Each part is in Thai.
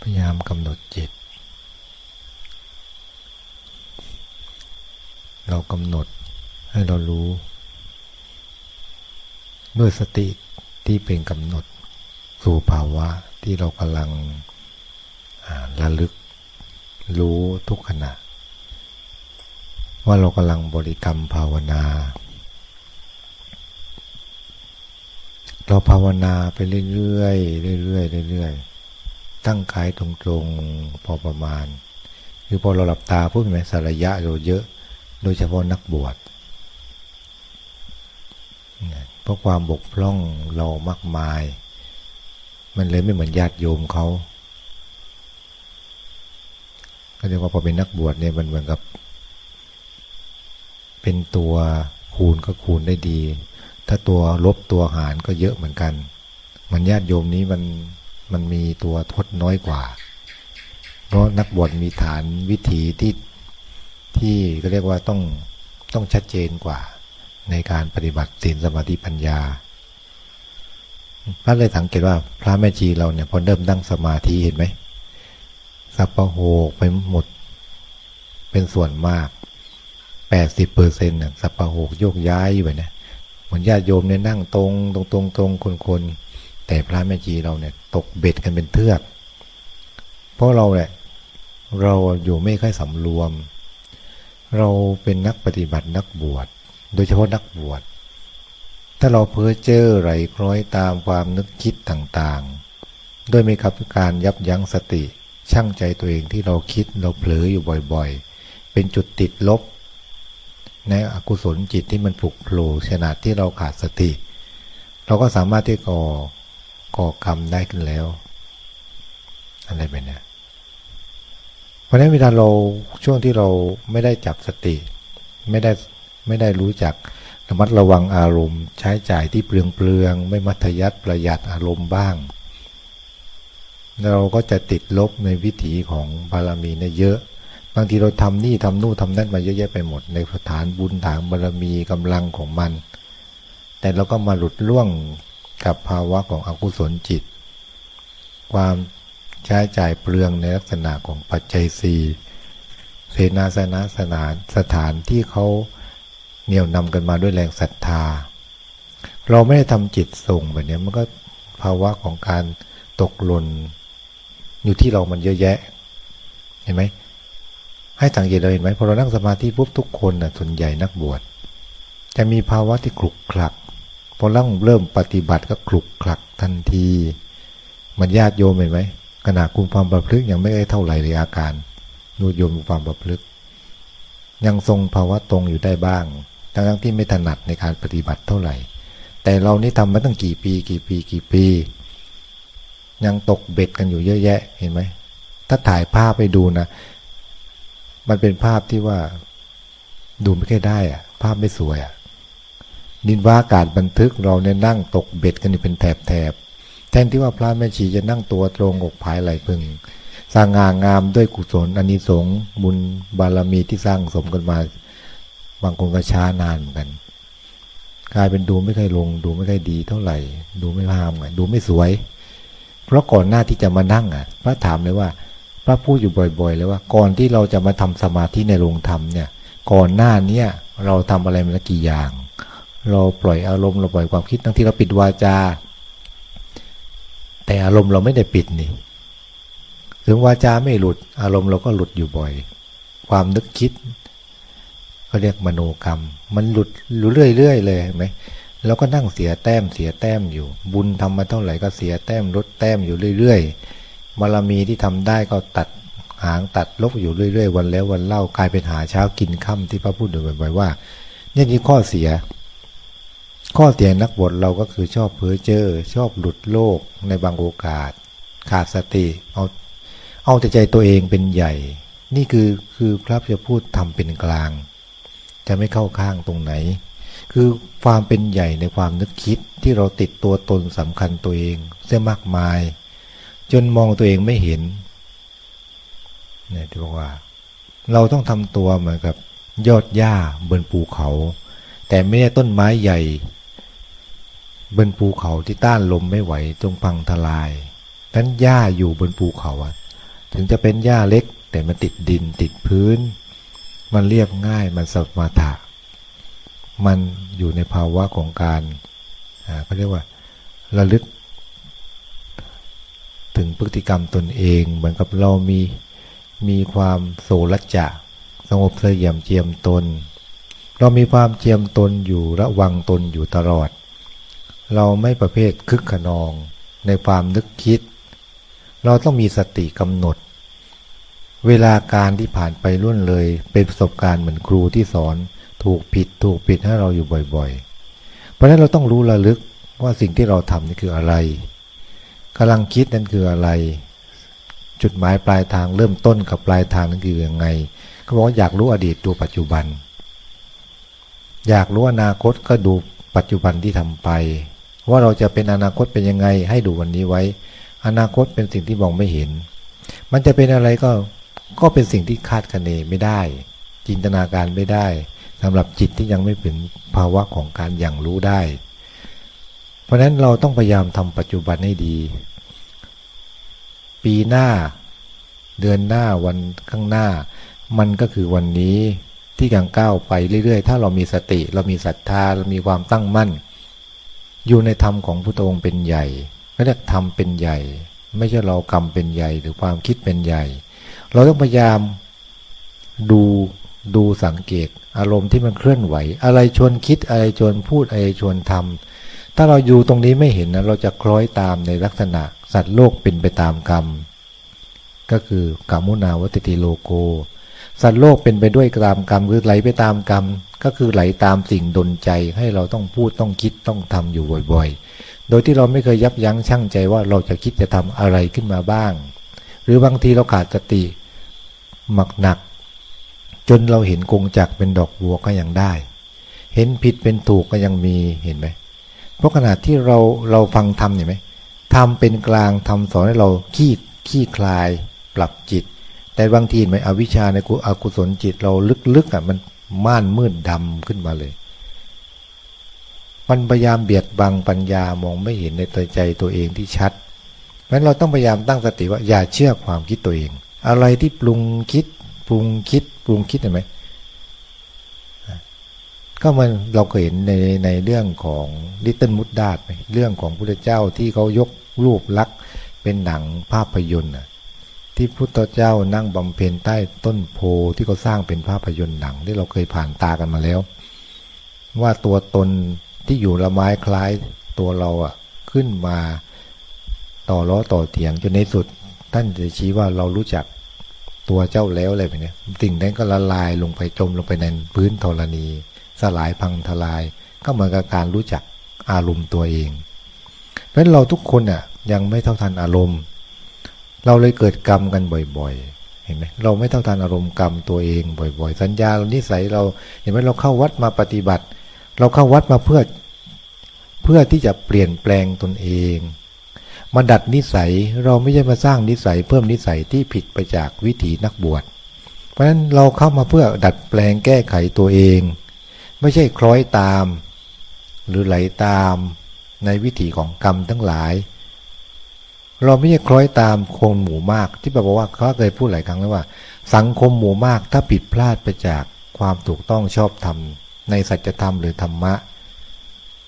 พยายามกำหนดจิต เรากำหนดให้เรารู้ด้วยสติที่เป็นกำหนดสู่ภาวะที่เรากำลังระลึกรู้ทุกขณะ ว่าเรากำลังบริกรรมภาวนา เราภาวนาไปเรื่อยๆเรื่อยๆเรื่อยๆ ตั้งกายตรงๆพอประมาณ คือพอเราหลับตาพูดไหมสารยะเราเยอะ โดยเฉพาะนักบวชเนี่ยเพราะความบกพร่องเรามากมาย มันเลยไม่เหมือนญาติโยมเขาก็เรียกว่าพอเป็นนักบวชเนี่ยมันเหมือนกับ เป็นตัวคูณก็คูณได้ดี ถ้าตัวลบตัวหารก็เยอะเหมือนกัน มันญาติโยมนี้มัน มันมีตัวทดน้อยกว่า เพราะนักบวชมีฐานวิถีที่ที่ก็เรียกว่าต้องต้องชัดเจนกว่า ในการปฏิบัติศีลสมาธิปัญญา พระเลยสังเกตว่าพระแม่ชีเราเนี่ยพอเริ่มนั่งสมาธิเห็นไหมสับปะโหกไปหมด เป็นส่วนมากแปดสิบเปอร์เซ็นต์น่ะสับปะโหกโยกย้ายอยู่แบบนี้เหมือนญาติโยมเนี่ยนั่งตรงตรงตรงตรงคนคน แต่พระแม่ชีเราเนี่ยตกเบ็ดกันเป็นเทือก เพราะเราแหละเราอยู่ไม่ค่อยสำรวม เราเป็นนักปฏิบัตินักบวช โดยเฉพาะนักบวช ถ้าเราเพ้อเจ้อไหลคล้อยตามความนึกคิดต่างๆโดยไม่ขับการยับยั้งสติช่างใจตัวเองที่เราคิดเราเผลออยู่บ่อยๆ เป็นจุดติดลบในอกุศลจิตที่มันผุกโผล่ขณะที่เราขาดสติ เราก็สามารถที่ก่อ ก่อกรรมได้ขึ้นแล้ว อะไรแบบนี้เพราะนั้นเวลาเราช่วงที่เราไม่ได้จับสติ ไม่ได้ไม่ได้รู้จักระมัดระวังอารมณ์ ใช้จ่ายที่เปลืองเปลืองไม่มัธยัติประหยัดอารมณ์บ้าง เราก็จะติดลบในวิถีของบารมีเนี่ยเยอะบางทีเราทำนี่ทำนู่นทำนั่นมาเยอะแยะไปหมด ในสถานบุญฐานบารมีกำลังของมัน แต่เราก็มาหลุดล่วง กับภาวะของอกุศลจิต ความใช้จ่ายเปลืองในลักษณะของปัจจัยสี่เสนาสนะสถานสถานที่เขาเหนี่ยวนำกันมาด้วยแรงศรัทธา เราไม่ได้ทำจิตส่งแบบนี้มันก็ภาวะของการตกหล่นอยู่ที่เรามันเยอะแยะ เห็นไหมให้สังเกตเราเห็นไหมพอเรานั่งสมาธิปุ๊บทุกคนนะส่วนใหญ่นักบวชจะมีภาวะที่คลุกคลัก พอเริ่มเริ่มปฏิบัติก็คลุกคลักทันที มันญาติโยมเห็นไหมขณะคุมความประพฤติยังไม่ได้เท่าไหร่เลยอาการนูโยมความประพฤติยังทรงภาวะตรงอยู่ได้บ้าง ทั้งที่ไม่ถนัดในการปฏิบัติเท่าไหร่ แต่เรานี่ทำมาตั้งกี่ปี กี่ปีกี่ปี ยังตกเบ็ดกันอยู่เยอะแยะเห็นไหมถ้าถ่ายภาพไปดูนะ มันเป็นภาพที่ว่า ดูไม่ค่อยได้อะภาพไม่สวยอะ ดินว่าอากาศบันทึกเราเนี่ยนั่งตกเบ็ดกันเป็นแถบแถบแทนที่ว่าพระแม่ชีจะนั่งตัวตรงอกผายไหลพึงสร้างงางามด้วยกุศลอานิสงส์บุญบารมีที่สร้างสมกันมา บางคนก็ช้านานเหมือนกันกลายเป็นดูไม่ค่อยลง ดูไม่ค่อยดีเท่าไหร่ ดูไม่งามดูไม่สวย เพราะก่อนหน้าที่จะมานั่งอะ พระถามเลยว่า พระพูดอยู่บ่อย ๆ เลยว่า ก่อนที่เราจะมาทำสมาธิในโรงธรรมเนี่ย ก่อนหน้าเนี้ยเราทำอะไรมาแล้วกี่อย่าง เราปล่อยอารมณ์เราปล่อยความคิดทั้งที่เราปิดวาจา แต่อารมณ์เราไม่ได้ปิดนี่ถึงวาจาไม่หลุด อารมณ์เราก็หลุดอยู่บ่อย ความนึกคิดก็เรียกมโนกรรม มันหลุดเรื่อยๆเลยเห็นไหมเราก็นั่งเสียแต้มเสียแต้มอยู่ บุญทำมาเท่าไหร่ก็เสียแต้มลดแต้มอยู่เรื่อยๆบารมีที่ทำได้ก็ตัดหางตัดลบอยู่เรื่อยๆ วันแล้ววันเล่ากลายเป็นหาเช้ากินค่ำที่พระพูดอยู่บ่อยๆว่า เนี่ยนี่ข้อเสีย ข้อเสียงนักบวชเราก็คือชอบเพ้อเจ้อชอบหลุดโลกในบางโอกาส ขาดสติเอาเอาแต่ใจตัวเองเป็นใหญ่ นี่คือคือครับจะพูดทำเป็นกลาง จะไม่เข้าข้างตรงไหน คือความเป็นใหญ่ในความนึกคิดที่เราติดตัวตนสำคัญตัวเองเสียมากมาย จนมองตัวเองไม่เห็นเนี่ยที่บอกว่า เราต้องทำตัวเหมือนกับยอดหญ้าบนภูเขา แต่ไม่ใช่ต้นไม้ใหญ่ บนภูเขาที่ต้านลมไม่ไหวจงพังทลายนั้นหญ้าอยู่บนภูเขาอะถึงจะเป็นหญ้าเล็กแต่มันติดดินติดพื้น มันเรียบง่ายมันสมาถะมันอยู่ในภาวะของการเขาเรียกว่าระลึก ถึงพฤติกรรมตนเอง เหมือนกับเรามีมีความโสรจะสงบเสยี่ยมเจียมตน เรามีความเจียมตนอยู่ระวังตนอยู่ตลอด เราไม่ประเภทคึกขนองในความนึกคิด เราต้องมีสติกำหนด เวลาการที่ผ่านไปล่วงเลย เป็นประสบการณ์เหมือนครูที่สอนถูกผิดถูกผิดให้เราอยู่บ่อยๆ เพราะฉะนั้นเราต้องรู้ระลึกว่าสิ่งที่เราทำนี่คืออะไรกำลังคิดนั่นคืออะไร จุดหมายปลายทางเริ่มต้นกับปลายทางนั้นคือยังไงเขาบอกว่าอยากรู้อดีตดูปัจจุบัน อยากรู้อนาคตก็ดูปัจจุบันที่ทำไป ว่าเราจะเป็นอนาคตเป็นยังไงให้ดูวันนี้ไว้ อนาคตเป็นสิ่งที่มองไม่เห็น มันจะเป็นอะไรก็ก็เป็นสิ่งที่คาดคะเนไม่ได้ จินตนาการไม่ได้สำหรับจิตที่ยังไม่เป็นภาวะของการอย่างรู้ได้ เพราะฉะนั้นเราต้องพยายามทำปัจจุบันให้ดี ปีหน้า เดือนหน้าวันข้างหน้า มันก็คือวันนี้ที่กางก้าวไปเรื่อยๆ ถ้าเรามีสติ เรามีศรัทธา เรามีความตั้งมั่น อยู่ในธรรมของพุทธองค์เป็นใหญ่ก็เรียกธรรมเป็นใหญ่ ไม่ใช่เรากรรมเป็นใหญ่หรือความคิดเป็นใหญ่ เราต้องพยายามดูดูสังเกต อารมณ์ที่มันเคลื่อนไหว อะไรชวนคิดอะไรชวนพูดอะไรชวนทำถ้าเราอยู่ตรงนี้ไม่เห็นนะเราจะคล้อยตามในลักษณะ สัตว์โลกเป็นไปตามกรรม ก็คือกามุนาวัตติโลโก สัตว์โลกเป็นไปด้วยตามกรรมคือไหลไปตามกรรม ก็คือไหลตามสิ่งดนใจให้เราต้องพูดต้องคิดต้องทำอยู่บ่อยๆ โดยที่เราไม่เคยยับยั้งชั่งใจว่าเราจะคิดจะทำอะไรขึ้นมาบ้าง หรือบางทีเราขาดสติหมักหนัก จนเราเห็นกงจักเป็นดอกบัวก็ยังได้ เห็นผิดเป็นถูกก็ยังมีเห็นไหมเพราะขณะที่เราเราฟังทำเห็นไหมทำเป็นกลางทำสอนให้เราขี้ขี้คลายปรับจิต แต่บางทีไหมอวิชชาในกุอกุศลจิตเราลึกๆอะมัน ม่านมืดดำขึ้นมาเลย มันพยายามเบียดบังปัญญามองไม่เห็นในตัวใจตัวเองที่ชัดเพราะฉะนั้นเราต้องพยายามตั้งสติว่าอย่าเชื่อความคิดตัวเอง อะไรที่ปรุงคิด ปรุงคิด ปรุงคิดเห็นไหมก็มันเราเคยเห็นในในเรื่องของลิตเติ้ลมุดดาดเรื่องของพระเจ้าที่เขายกรูปลักษณ์เป็นหนังภาพยนตร์นะ ที่พุทธเจ้านั่งบำเพ็ญใต้ต้นโพที่เขาสร้างเป็นภาพยนตร์หนังที่เราเคยผ่านตากันมาแล้ว ว่าตัวตนที่อยู่ละไม้คล้ายตัวเราอะขึ้นมาต่อล้อต่อเถียงจนในสุด ท่านจะชี้ว่าเรารู้จักตัวเจ้าแล้วอะไรแบบนี้สิ่งนั้นก็ละลายลงไปจมลงไปในพื้นธรณี สลายพังทลาย ก็เหมือนกับการรู้จักอารมณ์ตัวเอง เพราะฉะนั้นเราทุกคนอะยังไม่เท่าทันอารมณ์ เราเลยเกิดกรรมกันบ่อย ๆ เห็นไหมเราไม่เท่าทันอารมณ์กรรมตัวเองบ่อย ๆ สัญญาเรานิสัยเราเห็นไหมเราเข้าวัดมาปฏิบัติ เราเข้าวัดมาเพื่อเพื่อที่จะเปลี่ยนแปลงตนเองมาดัดนิสัยเราไม่ใช่มาสร้างนิสัย เพิ่มนิสัยที่ผิดไปจากวิถีนักบวช เพราะฉะนั้นเราเข้ามาเพื่อดัดแปลงแก้ไขตัวเอง ไม่ใช่คล้อยตาม หรือไหลตามในวิถีของกรรมทั้งหลาย เราไม่ใช่คล้อยตามคนหมู่มาก ที่บอกว่าเขาเคยพูดหลายครั้งแล้วว่า สังคมหมู่มากถ้าผิดพลาดไปจากความถูกต้องชอบธรรมในสัจธรรมหรือธรรมะ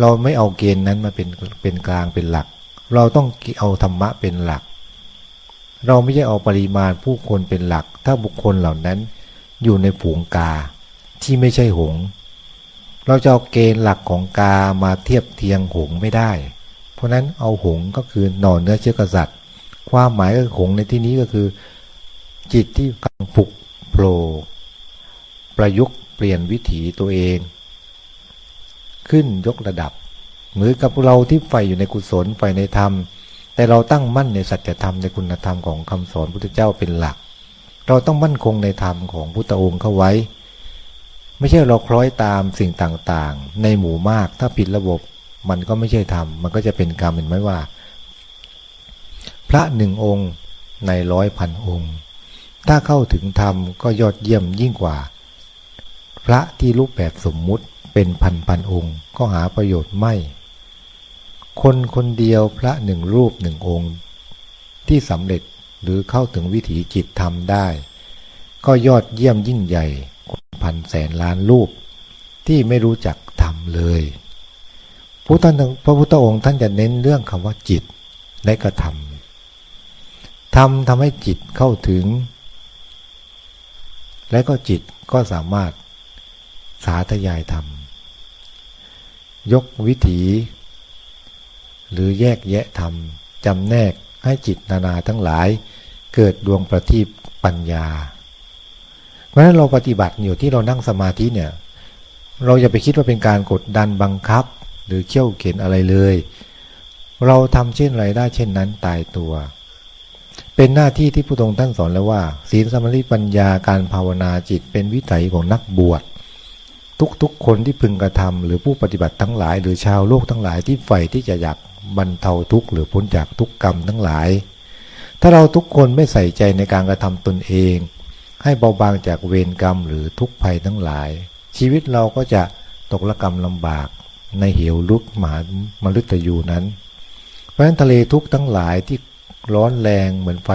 เราไม่เอาเกณฑ์นั้นมาเป็นเป็นกลางเป็นหลัก เราต้องเอาธรรมะเป็นหลัก เราไม่ใช่เอาปริมาณผู้คนเป็นหลัก ถ้าบุคคลเหล่านั้นอยู่ในฝูงกาที่ไม่ใช่หง เราจะเอาเกณฑ์หลักของกามาเทียบเทียงหงไม่ได้ เพราะนั้นเอาหงก็คือหน่อเนื้อเชื้อกษัตริย์ความหมายก็หงในที่นี้ก็คือ จิตที่กำลังปลุกโผล่ประยุกต์เปลี่ยนวิถีตัวเอง ขึ้นยกระดับ เหมือนกับเราที่ใฝ่อยู่ในกุศลใฝ่ในธรรม แต่เราตั้งมั่นในสัจธรรมในคุณธรรมของคำสอนพุทธเจ้าเป็นหลัก เราต้องมั่นคงในธรรมของพุทธองค์เข้าไว้ ไม่ใช่เราคล้อยตามสิ่งต่างๆ ในหมู่มากถ้าผิดระบบ มันก็ไม่ใช่ธรรม มันก็จะเป็นกรรมเห็นไหมว่า พระหนึ่งองค์ในร้อยพันองค์ ถ้าเข้าถึงธรรมก็ยอดเยี่ยมยิ่งกว่า พระที่รูปแบบสมมุติเป็นพันพันองค์ ก็หาประโยชน์ไม่ คนคนเดียวพระหนึ่งรูปหนึ่งองค์ ที่สำเร็จหรือเข้าถึงวิถีจิตธรรมได้ ก็ยอดเยี่ยมยิ่งใหญ่พันแสนล้านรูปที่ไม่รู้จักธรรมเลย พระท่านพระพุทธองค์ท่านจะเน้นเรื่องคำว่าจิตและกระทำทำทำให้จิตเข้าถึง และก็จิตก็สามารถสาธยายธรรม ยกวิถี หรือแยกแยะธรรมจำแนกให้จิตนานาทั้งหลาย เกิดดวงประทีปปัญญา เพราะฉะนั้นเราปฏิบัติอยู่ที่เรานั่งสมาธิเนี่ย เราอย่าไปคิดว่าเป็นการกดดันบังคับ หรือเขี่ยวเข็นอะไรเลย เราทำเช่นไรได้เช่นนั้นตายตัว เป็นหน้าที่ที่ผู้ทรงท่านสอนแล้วว่า ศีลสมาธิปัญญาการภาวนาจิตเป็นวิถัยของนักบวชทุกๆ คนที่พึงกระทำหรือผู้ปฏิบัติทั้งหลาย หรือชาวโลกทั้งหลายที่ใฝ่ที่จะอยากบรรเทาทุกข์หรือพ้นจากทุกกรรมทั้งหลาย ถ้าเราทุกคนไม่ใส่ใจในการกระทำตนเอง ให้เบาบางจากเวรกรรมหรือทุกข์ภัยทั้งหลาย ชีวิตเราก็จะตกละกรรมลำบาก ในเหวลุกมหามฤตยูนั้น เพราะฉะนั้นทะเลทุกทั้งหลายที่ร้อนแรงเหมือนไฟ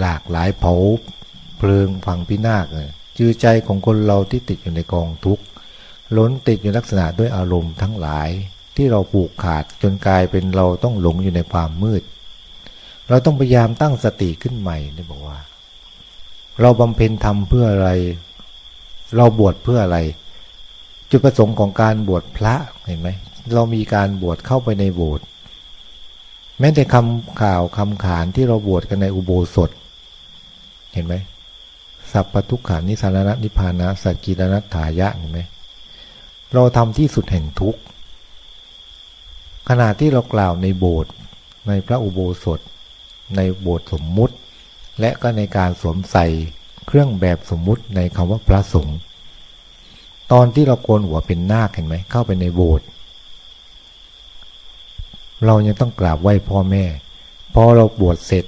หลากหลายเผาเพลิงฟังพินาศจือใจของคนเราที่ติดอยู่ในกองทุกข์ล้นติดอยู่ลักษณะด้วยอารมณ์ทั้งหลายที่เราผูกขาดจนกลายเป็นเราต้องหลงอยู่ในความมืด เราต้องพยายามตั้งสติขึ้นใหม่นี่บอกว่า เราบำเพ็ญทำเพื่ออะไร เราบวชเพื่ออะไร จุดประสงค์ของการบวชพระเห็นไหมเรามีการบวชเข้าไปในโบสถ์แม้แต่คำข่าวคำขานที่เราบวชกันในอุโบสถ เห็นไหมสัพพทุกขานิสารณะนิพพานะสัจกิรนัตถายะเห็นไหมเราทำที่สุดแห่งทุกข์ขณะที่เรากล่าวในโบสถ์ในพระอุโบสถ ในโบสถ์สมมุติ และก็ในการสวมใส่เครื่องแบบสมมุติในคำว่าพระสงฆ์ ตอนที่เราโกนหัวเป็นนาคเห็นไหมเข้าไปในโบสถ์เรายังต้องกราบไหว้พ่อแม่ พอเราบวชเสร็จ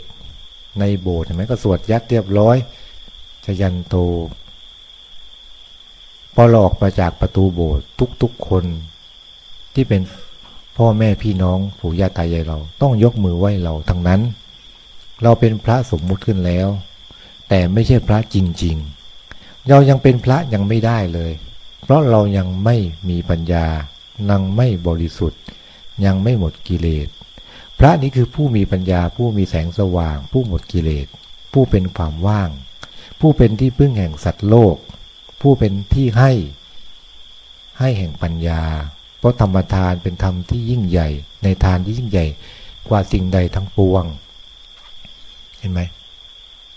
ในโบสถ์เห็นไหมก็สวดยัดเรียบร้อยชยันโต พอเราออกมาจากประตูโบสถ์ทุกๆคนที่เป็นพ่อแม่พี่น้องปู่ย่าตายายเรา ต้องยกมือไหว้เราทั้งนั้น เราเป็นพระสมมุติขึ้นแล้ว แต่ไม่ใช่พระจริง ๆ เรายังเป็นพระยังไม่ได้เลย เพราะเรายังไม่มีปัญญายังไม่บริสุทธิ์ ยังไม่หมดกิเลส พระนี้คือผู้มีปัญญาผู้มีแสงสว่าง ผู้หมดกิเลส ผู้เป็นความว่าง ผู้เป็นที่พึ่งแห่งสัตว์โลก ผู้เป็นที่ให้ ให้แห่งปัญญา เพราะธรรมทานเป็นธรรมที่ยิ่งใหญ่ ในทานที่ยิ่งใหญ่กว่าสิ่งใดทั้งปวง เห็นไหม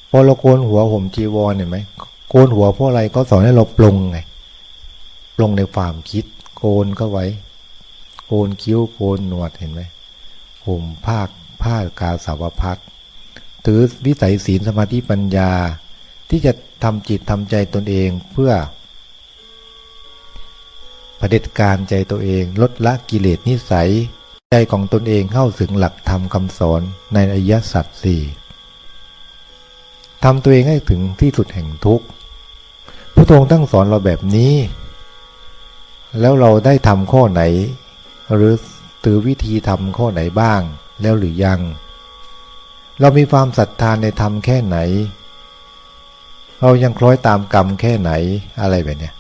พอเราโกนหัวห่มจีวรเห็นไหมโกนหัวเพราะอะไรก็สอนให้เราปลงไง ลงในความคิด โกนก็ไว้ โกนคิ้วโกนหนวดเห็นไหมห่มผ้าผ้ากาสาวพัดถือวิสัยศีลสมาธิปัญญา ที่จะทำจิตทำใจตนเองเพื่อประเด็จการใจตัวเองลดละกิเลสนิสัย ใจของตนเองเข้าถึงหลักธรรมคำสอนในอริยสัจสี่ทำตัวเองให้ถึงที่สุดแห่งทุกข์พระองค์ตั้งสอนเราแบบนี้ แล้วเราได้ทำข้อไหน หรือตือวิธีทำข้อไหนบ้าง แล้วหรือยัง เรามีความศรัทธานในธรรมแค่ไหน เรายังคล้อยตามกรรมแค่ไหนอะไรแบบเนี้ย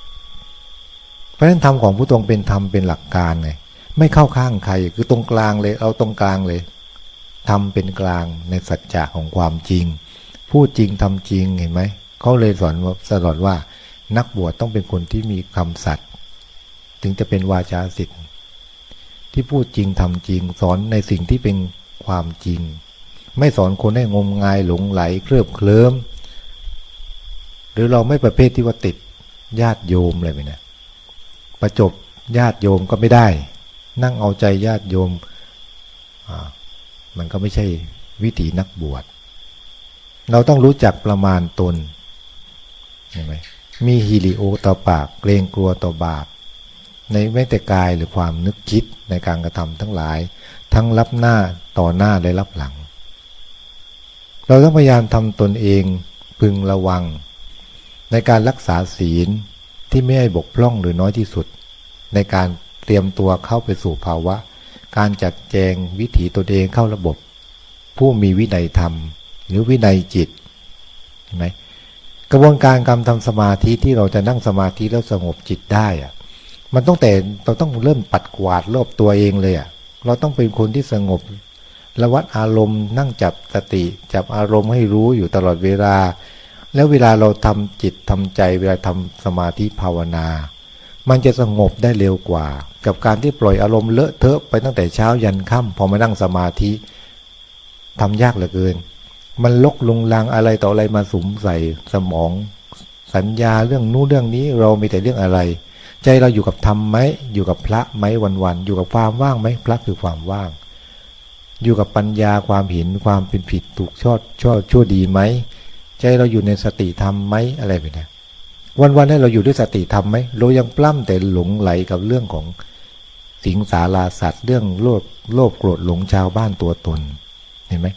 เพราะฉะนั้นธรรมของผู้ตรงเป็นธรรมเป็นหลักการไงไม่เข้าข้างใครคือตรงกลางเลย เอาตรงกลางเลยทำเป็นกลางในสัจจะของความจริง พูดจริงทำจริงเห็นไหมเขาเลยสอนว่าสอนว่านักบวชต้องเป็นคนที่มีคำสัตย์ ถึงจะเป็นวาจาสิทธิ์ที่พูดจริงทำจริง สอนในสิ่งที่เป็นความจริง ไม่สอนคนให้งมงายหลงไหลเคลือบเคลิ้มหรือเราไม่ประเภทที่ว่าติดญาติโยมอะไรไปนะประจบญาติโยมก็ไม่ได้ นั่งเอาใจญาติโยมมันก็ไม่ใช่วิถีนักบวชเราต้องรู้จักประมาณตนเห็นไหมมีฮิริโอต่อปาก เกรงกลัวต่อบาป ในแม้แต่กายหรือความนึกคิดในการกระทำทั้งหลาย ทั้งรับหน้าต่อหน้าและรับหลัง เราต้องพยายามทำตนเองพึงระวัง ในการรักษาศีลที่ไม่ให้บกพร่องหรือน้อยที่สุด ในการเตรียมตัวเข้าไปสู่ภาวะ การจัดแจงวิถีตนเองเข้าระบบ ผู้มีวินัยธรรม หรือวินัยจิตเห็นไหมกระบวนการการทำสมาธิที่เราจะนั่งสมาธิแล้วสงบจิตได้อะ มันต้องแต่เราต้องเริ่มปัดกวาดรอบตัวเองเลยอะเราต้องเป็นคนที่สงบ ระวัดอารมณ์นั่งจับสติ จับอารมณ์ให้รู้อยู่ตลอดเวลา แล้วเวลาเราทำจิตทำใจ เวลาทำสมาธิภาวนา มันจะสงบได้เร็วกว่า กับการที่ปล่อยอารมณ์เลอะเทอะไปตั้งแต่เช้ายันค่ำพอมานั่งสมาธิทำยากเหลือเกิน มันลกลุงลังอะไรต่ออะไรมาสุมใส่สมอง สัญญาเรื่องนู้นเรื่องนี้เรามีแต่เรื่องอะไร ใจเราอยู่กับธรรมไหมอยู่กับพระไหมวันๆอยู่กับความว่างไหมพระคือความว่าง อยู่กับปัญญาความเห็นความเป็นผิดถูกชอบชอบชั่วดีไหมใจเราอยู่ในสติธรรมไหมอะไรแบบนี้วันๆให้เราอยู่ด้วยสติธรรมไหมเรายังปล้ำแต่หลงไหลกับเรื่องของสิงสาราสัตว์เรื่องโลภโลภโกรธหลงชาวบ้านตัวตนเห็นไหม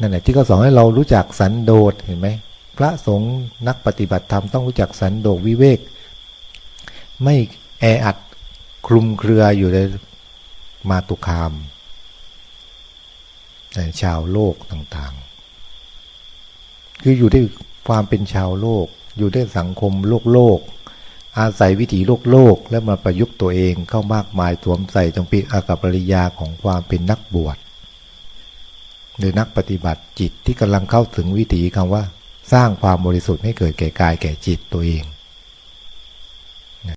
นั่นแหละที่เขาสอนให้เรารู้จักสันโดษเห็นไหมพระสงฆ์นักปฏิบัติธรรมต้องรู้จักสันโดษวิเวก ไม่แออัดคลุมเครืออยู่ในมาตุคาม ในชาวโลกต่างๆ คืออยู่ด้วยความเป็นชาวโลก อยู่ด้วยสังคมโลกโลก อาศัยวิถีโลกโลก และมาประยุกต์ตัวเองเข้ามากมายสวมใส่จงเป็นอากับปริยาของความเป็นนักบวชหรือนักปฏิบัติจิตที่กำลังเข้าถึงวิถีคำว่า สร้างความบริสุทธิ์ให้เกิดแก่กายแก่จิตตัวเอง